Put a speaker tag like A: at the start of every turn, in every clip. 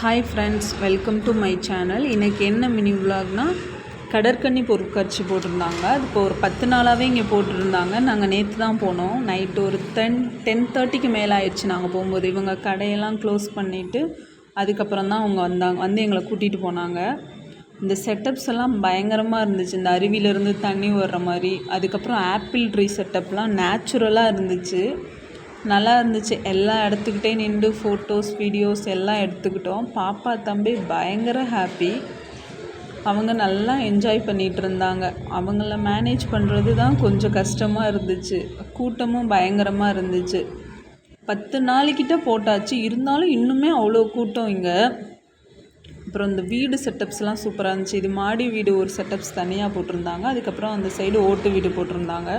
A: Hi friends welcome to my channel இன்றைக்கி என்ன mini விலாக்னா கடற்கன்னி பொருட்காட்சி போட்டிருந்தாங்க. அது இப்போ ஒரு பத்து நாளாகவே இங்கே போட்டிருந்தாங்க. நாங்கள் நேற்று தான் போனோம். நைட்டு ஒரு டென் டென் தேர்ட்டிக்கு மேலே ஆயிடுச்சு நாங்கள் போகும்போது. இவங்க கடையெல்லாம் க்ளோஸ் பண்ணிவிட்டு அதுக்கப்புறம் தான் அவங்க வந்தாங்க. வந்து எங்களை கூட்டிகிட்டு போனாங்க. இந்த செட்டப்ஸ் எல்லாம் பயங்கரமாக இருந்துச்சு. இந்த அருவியிலேருந்து தண்ணி வர்ற மாதிரி. அதுக்கப்புறம் ஆப்பிள் ட்ரீ செட்டப்லாம் நேச்சுரலாக இருந்துச்சு. நல்லா இருந்துச்சு எல்லா இடத்துக்கிட்டே நின்று ஃபோட்டோஸ் வீடியோஸ் எல்லாம் எடுத்துக்கிட்டோம். பாப்பா தம்பி பயங்கர ஹாப்பி அவங்க நல்லா என்ஜாய் பண்ணிகிட்டு இருந்தாங்க அவங்கள மேனேஜ் பண்ணுறது தான் கொஞ்சம் கஷ்டமாக இருந்துச்சு. கூட்டமும் பயங்கரமாக இருந்துச்சு. பத்து நாளைக்கிட்ட போட்டாச்சு. இருந்தாலும் இன்னுமே அவ்வளோ கூட்டம் இங்கே. அப்புறம் இந்த வீடு செட்டப்ஸ்லாம் சூப்பராக இருந்துச்சு. இது மாடி வீடு ஒரு செட்டப்ஸ் தனியாக போட்டிருந்தாங்க. அதுக்கப்புறம் அந்த சைடு ஓட்டு வீடு போட்டிருந்தாங்க.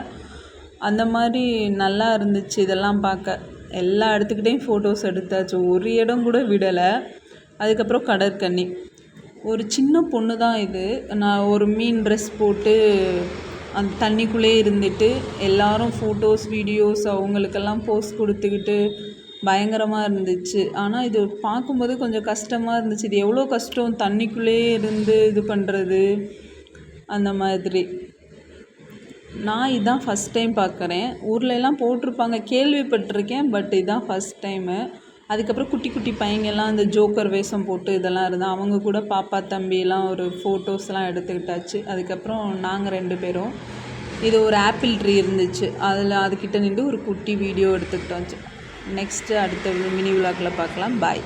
A: அந்த மாதிரி நல்லா இருந்துச்சு இதெல்லாம் பார்க்க. எல்லா இடத்துக்கிட்டையும் ஃபோட்டோஸ் எடுத்தாச்சு. ஒரு இடம் கூட விடலை. அதுக்கப்புறம் கடற்கன்னி. ஒரு சின்ன பொண்ணு தான் இது. நான் ஒரு மீன் ட்ரெஸ் போட்டு அந்த தண்ணிக்குள்ளேயே இருந்துட்டு எல்லாரும் ஃபோட்டோஸ் வீடியோஸ் அவங்களுக்கெல்லாம் போஸ் கொடுத்துக்கிட்டு பயங்கரமாக இருந்துச்சு. ஆனால் இது பார்க்கும்போது கொஞ்சம் கஷ்டமாக இருந்துச்சு. இது எவ்வளோ கஷ்டம்? தண்ணிக்குள்ளேயே இருந்து இது பண்ணுறது அந்த மாதிரி. நான் இதான் ஃபஸ்ட் டைம் பார்க்குறேன். ஊர்ல எல்லாம் போட்டிருப்பாங்க. கேள்விப்பட்டிருக்கேன் பட் இதான் ஃபஸ்ட் டைமு அதுக்கப்புறம் குட்டி குட்டி பையங்கெல்லாம் அந்த ஜோக்கர் வேஷம் போட்டு இதெல்லாம் இருந்தால் அவங்க கூட பாப்பா தம்பியெல்லாம் ஒரு ஃபோட்டோஸ்லாம் எடுத்துக்கிட்டாச்சு. அதுக்கப்புறம் நாங்கள் ரெண்டு பேரும். இது ஒரு ஆப்பிள் ட்ரீ இருந்துச்சு. அதில் அதுக்கிட்ட நின்று ஒரு குட்டி வீடியோ எடுத்துக்கிட்டாச்சு நெக்ஸ்ட்டு அடுத்த மினி விழாக்கில் பார்க்கலாம். பாய்